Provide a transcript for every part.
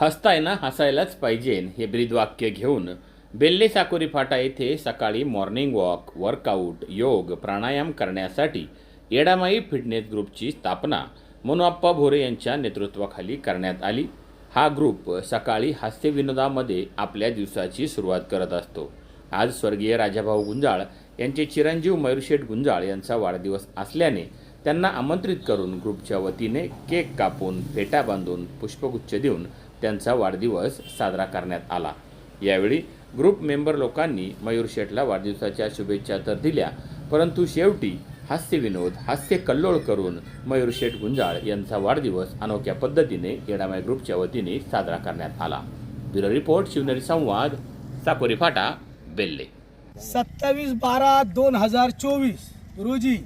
हसताय ना हसायलाच पाहिजे हे ब्रीदवाक्य घेऊन. बेल्ले साकोरी फाटा येथे सकाळी मॉर्निंग वॉक वर्कआउट योग प्राणायाम करण्यासाठी येडामाई फिटनेस ग्रुपची स्थापना मनोअप्पा भोरे यांच्या नेतृत्वाखाली करण्यात आली. हा ग्रुप सकाळी हास्यविनोदामध्ये आपल्या दिवसाची सुरुवात करत असतो. आज स्वर्गीय राजाभाऊ गुंजाळ यांचे चिरंजीव मयूरशेठ गुंजाळ यांचा वाढदिवस असल्याने त्यांना आमंत्रित करून ग्रुपच्या वतीने केक कापून फेटा बांधून पुष्पगुच्छ देऊन त्यांचा वाढदिवस साजरा करण्यात आला. यावेळी ग्रुप मेंबर लोकांनी मयूर शेठला वाढदिवसाच्या शुभेच्छा तर दिल्या परंतु शेवटी हास्य विनोद हास्य कल्लोळ करून मयूर शेठ गुंजाळ यांचा वाढदिवस अनोख्या पद्धतीने येडामाय ग्रुपच्या वतीने साजरा करण्यात आला. ब्युरो रिपोर्ट शिवनेरी संवाद साकोरी फाटा बेल्ले. सत्तावीस बारा दोन हजार चोवीस रोजी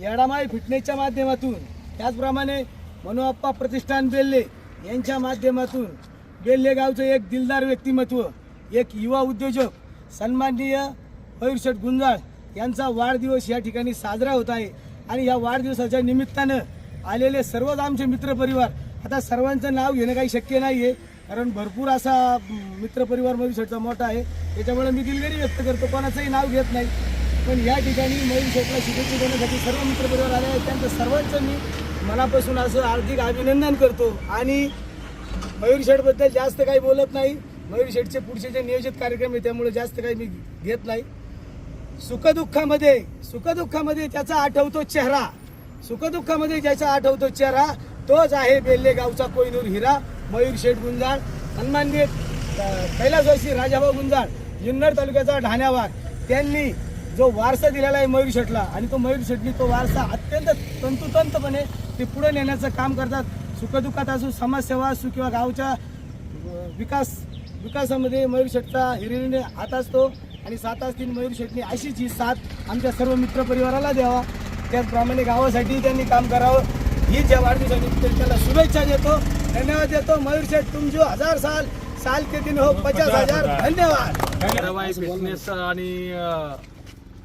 येडामाय फिटनेसच्या माध्यमातून. त्याचप्रमाणे मनोआप्पा प्रतिष्ठान बेल्ले यांच्या माध्यमातून बेल्लेगावचं एक दिलदार व्यक्तिमत्व एक युवा उद्योजक सन्माननीय मयूरशेठ गुंजाळ यांचा वाढदिवस या ठिकाणी साजरा होत आहे. आणि या वाढदिवसाच्या निमित्तानं आलेले सर्वच आमचे मित्रपरिवार आता सर्वांचं नाव घेणं काही शक्य नाही आहे कारण भरपूर असा मित्रपरिवार मयूरशेठचा मोठा आहे. त्याच्यामुळे मी दिलगिरी व्यक्त करतो कोणाचंही नाव घेत नाही. पण या ठिकाणी मयूरशेठला शुभेच्छा देण्यासाठी सर्व मित्रपरिवार आले आहेत. त्यांचं सर्वांचं मी मनापासून असं हार्दिक अभिनंदन करतो. आणि मयूर शेठबद्दल जास्त काही बोलत नाही. मयूर शेठचे पुढचे जे नियोजित कार्यक्रम आहे त्यामुळे जास्त काही मी घेत नाही. सुखदुःखामध्ये सुखदुःखामध्ये त्याचा आठवतो चेहरा सुखदुःखामध्ये ज्याचा आठवतो चेहरा तोच आहे बेल्ले गावचा कोयनूर हिरा मयूर शेठ गुंजाळ सन्माननीय कैलास जोशी राजाभाऊ गुंजाळ जुन्नर तालुक्याचा ढाण्यावार. त्यांनी जो वारसा दिलेला आहे मयूर शेठला आणि तो मयूर शेठनी तो वारसा अत्यंत तंतुतंतपणे ते पुढे नेण्याचं काम करतात. सुखदुःखात असो समाजसेवा असो किंवा गावच्या विकास विकासामध्ये मयूर शेठचा हिरिरीने हात असतो आणि सात असतील मयूर शेठनी अशीच ही साथ आमच्या सर्व मित्रपरिवाराला द्यावा. त्याचप्रमाणे गावासाठी त्यांनी काम करावं. ही ज्या वाढदिवसानिमित्त त्याला शुभेच्छा देतो धन्यवाद देतो. मयूर शेठ तुम जो हजार साल साल के दिन हो पचास हजार. धन्यवाद. रवाई फिटनेस आणि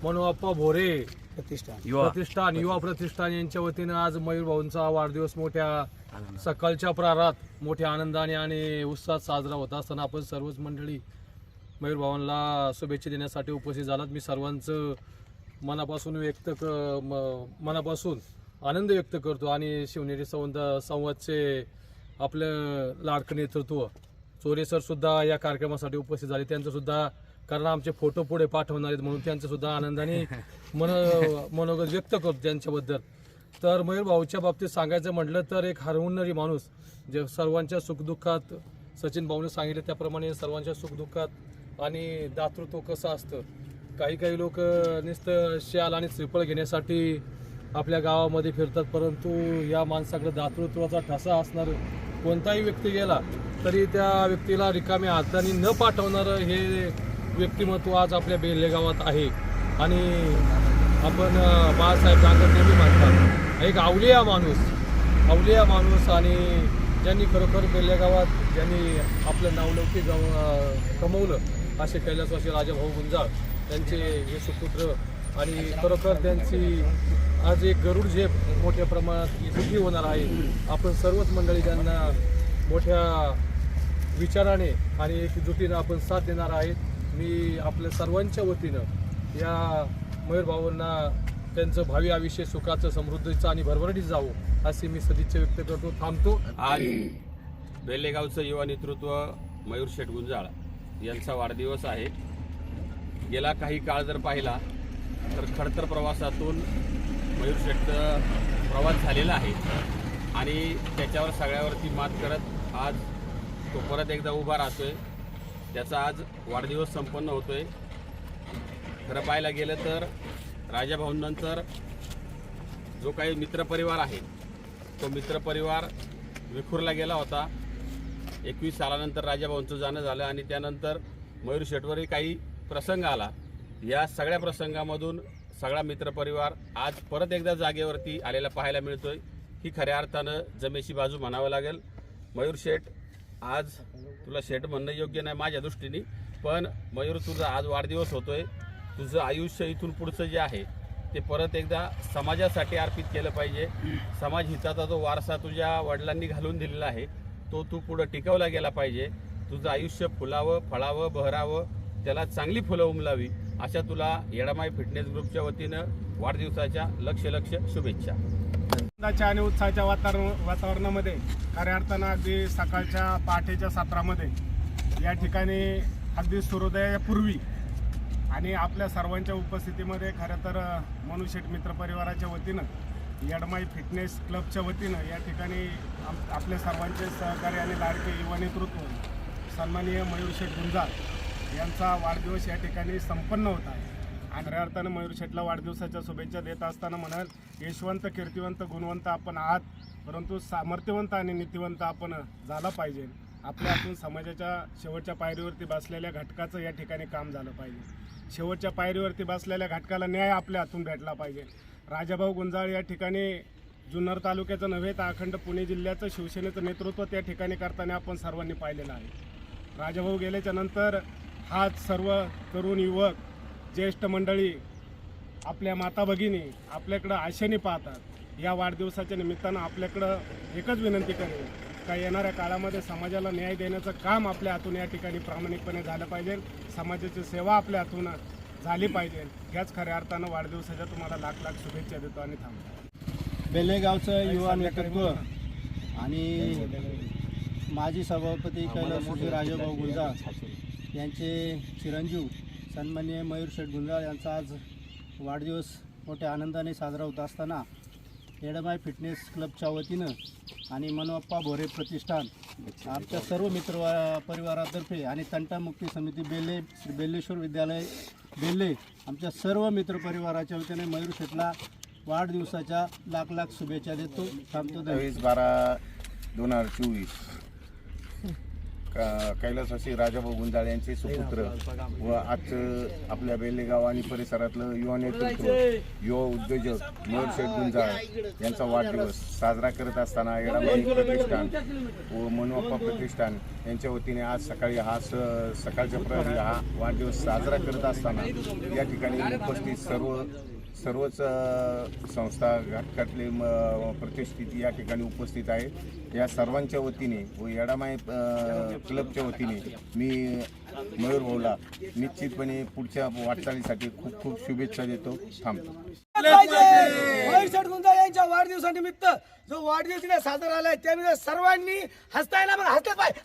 मनोअप्पा भोरे प्रतिष्ठान. प्रतिष्ठान युवा प्रतिष्ठान यांच्या वतीनं आज मयूर भाऊंचा वाढदिवस मोठ्या सकाळच्या प्रारात मोठ्या आनंदाने आणि उत्साहात साजरा होत असताना आपण सर्वच मंडळी मयूर भावांना शुभेच्छा देण्यासाठी उपस्थित झालात. मी सर्वांचं मनापासून व्यक्त क म- मनापासून आनंद व्यक्त करतो आणि शिवनेरी संवाद संवादचे आपलं लाडकं नेतृत्व. चोरे सर सुद्धा या कार्यक्रमासाठी उपस्थित झाले. त्यांचं सुद्धा कारण आमचे फोटो पुढे पाठवणार आहेत म्हणून त्यांचं सुद्धा आनंदाने मन मनोगत व्यक्त करतो त्यांच्याबद्दल. तर मयूर भाऊच्या बाबतीत सांगायचं म्हटलं तर एक हरवणारी माणूस जे सर्वांच्या सुखदुःखात सचिन भाऊने सांगितलं त्याप्रमाणे सर्वांच्या सुखदुःखात आणि दातृत्व कसं असतं. काही काही लोक नुसतं शाल आणि श्रीफळ घेण्यासाठी आपल्या गावामध्ये फिरतात परंतु या माणसाकडे दातृत्वाचा ठसा असणार कोणताही व्यक्ती गेला तरी त्या व्यक्तीला रिकाम्या हाताने न पाठवणारं हे व्यक्तिमत्व आज आपल्या बेल्ले गावात आहे. आणि आपण बाळासाहेब डांगर नेहमी म्हणतात एक अवलिया माणूस अवलिया माणूस आणि ज्यांनी खरोखर बेल्ले गावात ज्यांनी आपलं नावलौकिक गाव कमवलं असे कैलासवासी राजाभाऊ गुंजाळ त्यांचे हे सुपुत्र आणि खरोखर त्यांची आज एक गरुड झेप मोठ्या प्रमाणात दुखी होणार आहे. आपण सर्वच मंडळी त्यांना मोठ्या विचाराने आणि एकजुटीनं आपण साथ देणार आहेत मी आपल्या सर्वांच्या वतीनं या मयूर भाऊंना त्यांचं भावी आयुष्य सुखाचं समृद्धीचं आणि भरभराटीत जावं अशी मी सदिच्छा व्यक्त करतो. थांबतो. आज बेल्लेगावचं युवा नेतृत्व मयूर शेठ गुंजाळ यांचा वाढदिवस आहे. गेला काही काळ जर पाहिला तर खडतर प्रवासातून मयूर शेठचं प्रवास झालेला आहे. आणि त्याच्यावर सगळ्यावरती मात करत आज तो परत एकदा उभा राहतोय. त्याचा आज वाढदिवस संपन्न होतोय. खरं पाहायला गेलं तर राजाभाऊंनंतर जो काही मित्रपरिवार आहे तो मित्रपरिवार विखुरला गेला होता. एकवीस सालानंतर राजाभाऊंचं जाणं झालं आणि त्यानंतर मयूर शेटवरही काही प्रसंग आला. या सगळ्या प्रसंगामधून सगळा मित्रपरिवार आज परत एकदा जागेवरती आलेला पाहायला मिळतोय. ही खऱ्या अर्थानं जमेची बाजू म्हणावं लागेल. मयूर शेठ आज तुला शेठ म्हणणं योग्य नाही माझ्या दृष्टीने पण मयूर तुझा आज वाढदिवस होतोय. तुझं आयुष्य इथून पुढचं जे आहे ते परत एकदा समाजासाठी अर्पित केलं पाहिजे. समाज हिताचा जो वारसा तुझ्या वडिलांनी घालून दिलेला आहे तो तू पुढं टिकवला गेला पाहिजे. तुझं आयुष्य फुलावं फळावं बहरावं त्याला चांगली फुलं उमलावी अशा तुला येडामाई फिटनेस ग्रुपच्या वतीनं वाढदिवसाच्या लक्ष लक्ष शुभेच्छा. आनंदाच्या आणि उत्साहाच्या वातावरण वातावरणामध्ये खऱ्या अर्थानं अगदी सकाळच्या पहाटेच्या सत्रामध्ये या ठिकाणी अगदी सूर्योदयापूर्वी आणि आपल्या सर्वांच्या उपस्थितीमध्ये खरं तर मनुष्यट मित्र परिवाराच्या वतीनं यडमाई फिटनेस क्लबच्या वतीनं या ठिकाणी आपल्या सर्वांचे सहकारी आणि लाडके युवा नेतृत्व सन्माननीय मयूर शेठ गुंजाळ यांचा वाढदिवस या ठिकाणी संपन्न होत आहे. खऱ्या अर्थानं मयूर शेठला वाढदिवसाच्या शुभेच्छा देत असताना म्हणाल यशवंत कीर्तिवंत गुणवंत आपण आहात परंतु सामर्थ्यवंत आणि नीतिवंत आपण झाला पाहिजे. आपल्या हातून समाजाच्या शेवटच्या पायरीवरती बसलेल्या घटकाचं या ठिकाणी काम झालं पाहिजे. शेवटच्या पायरीवरती बसलेल्या घटकाला न्याय आपल्या हातून भेटला पाहिजे. राजाभाऊ गुंजाळ या ठिकाणी जुन्नर तालुक्याचं नव्हे तर अखंड पुणे जिल्ह्याचं शिवसेनेचं नेतृत्व त्या ठिकाणी करताना आपण सर्वांनी पाहिलेलं आहे. राजाभाऊ गेल्याच्यानंतर हा सर्व तरुण युवक ज्येष्ठ मंडळी आपल्या माता भगिनी आपल्याकडं आशेने पाहतात. या वाढदिवसाच्या निमित्तानं आपल्याकडं एकच विनंती करेन का येणाऱ्या काळामध्ये समाजाला न्याय देण्याचं काम आपल्या हातून या ठिकाणी प्रामाणिकपणे झालं पाहिजे. समाजाची सेवा आपल्या हातून झाली पाहिजे. ह्याच खऱ्या अर्थानं वाढदिवसाच्या तुम्हाला लाख लाख शुभेच्छा देतो आणि थांबतो. बेलेगावचं युवा नेतृत्व आणि माजी सभापती कैलासजी राजाभाऊ गुंजाळ यांचे चिरंजीव सन्मान्य मयूर शेठ गुंजाळ यांचा आज वाढदिवस मोठ्या आनंदाने साजरा होत असताना एडमाय फिटनेस क्लबच्या वतीनं आणि मनोप्पा भोरे प्रतिष्ठान आमच्या सर्व मित्र परिवारातर्फे आणि तंटामुक्ती समिती बेल्ले श्री बेल्लेश्वर विद्यालय बेल्ले आमच्या सर्व मित्र परिवाराच्या वतीने मयूर शेठला वाढदिवसाच्या लाख लाख शुभेच्छा देतो थांबतो धन्यवाद. बारा दोन हजार चोवीस कैलासवासी राजाभाऊ गुंजाळ यांचे सुपुत्र व आजचं आपल्या बेलेगाव आणि परिसरातलं युवा नेतृत्व युवा उद्योजक मयूर शेठ गुंजाळ यांचा वाढदिवस साजरा करत असताना येडामाई प्रतिष्ठान व मनोप्पा प्रतिष्ठान यांच्या वतीने आज सकाळी हा स सकाळच्या प्रहरी हा वाढदिवस साजरा करत असताना या ठिकाणी उपस्थित सर्व सर्वच संस्था घटकातले म, प्रतिष्ठित या ठिकाणी उपस्थित आहे. या सर्वांच्या वतीने व येडामाय क्लबच्या वतीने मी मयूर भाऊला निश्चितपणे पुढच्या वाटचालीसाठी खूप खूप शुभेच्छा देतो. थांबतो पाहिजे यांच्या वाढदिवसानिमित्त जो वाढदिवस इथे साजरा आलाय त्यामुळे सर्वांनी हसतायला मग हसले पाहिजे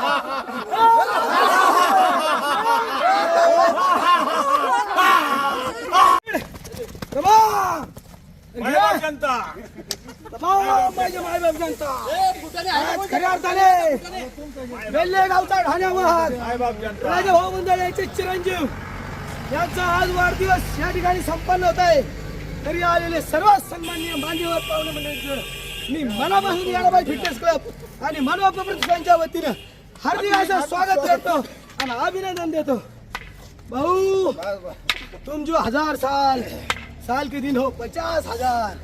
तमाम माझे मायबाप जनता आज खऱ्या अर्थाने वेल्हे गावचा ठाण्यावर राजाभाऊ गुंजाळ यांचे चिरंजीव यांचा आज वाढदिवस या ठिकाणी संपन्न होत आहे तरी आलेले सर्व सन्माननीय मान्यवर पाहुणे मंडळींचं मी मनापासून याडाबाई फिटनेस क्लब आणि मनोप प्रतिष्ठानच्या वतीनं हार्दिकाचं स्वागत करतो आणि अभिनंदन देतो भाऊ तुम जो हजार साल साल के दिन हो पचास हजार।